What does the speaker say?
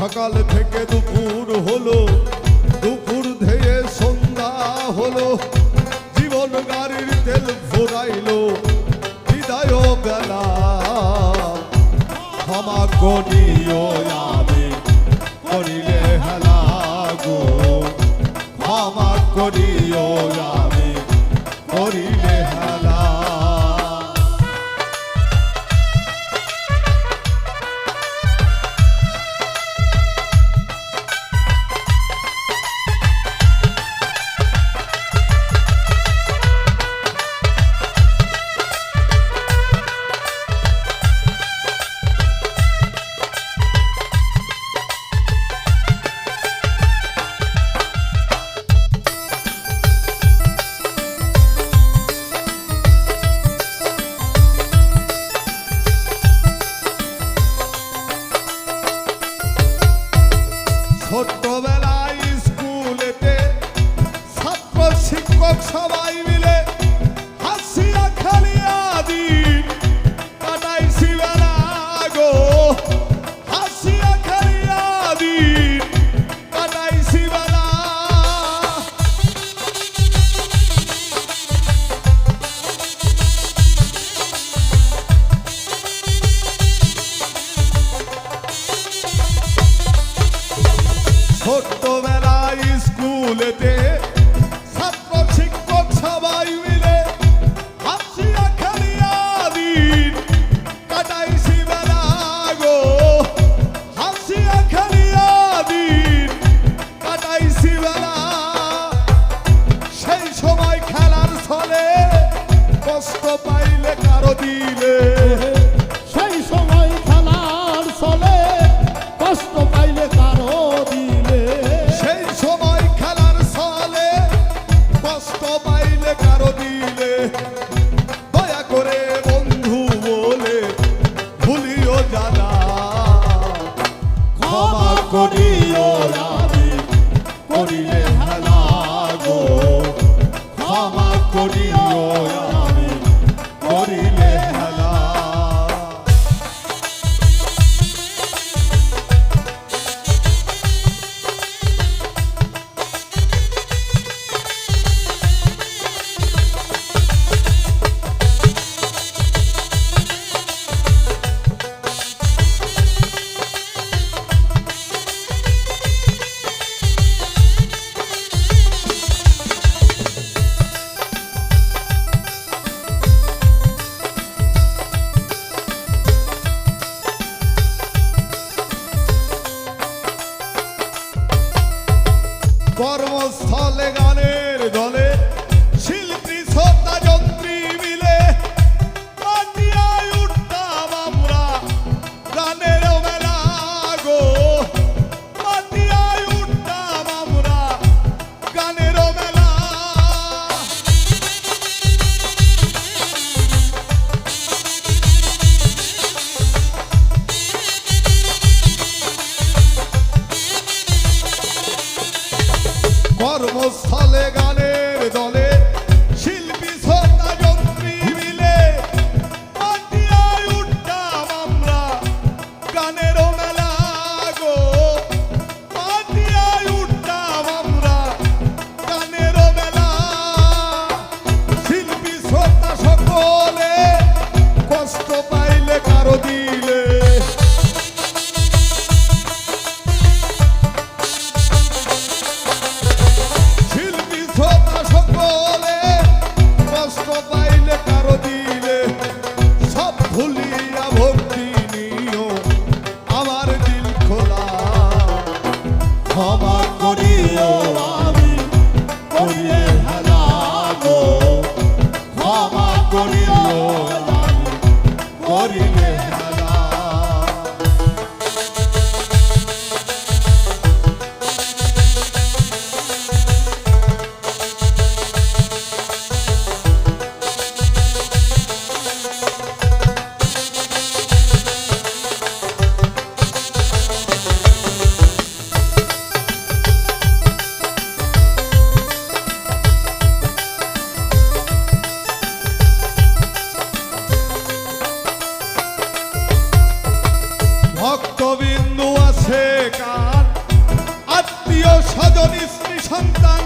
সকাল থেকে দুপুর হলো। দুপুর ধেয়ে সন্ধ্যা হলো। জীবন গাড়ির তেল ফোরাইল বিদায় বেলা। আমার করিও ভোট goulet ক্ষমা করি। Modi. viver. রক্তবিন্দু আছে কার? আত্মীয় স্বজন স্ত্রী সন্তান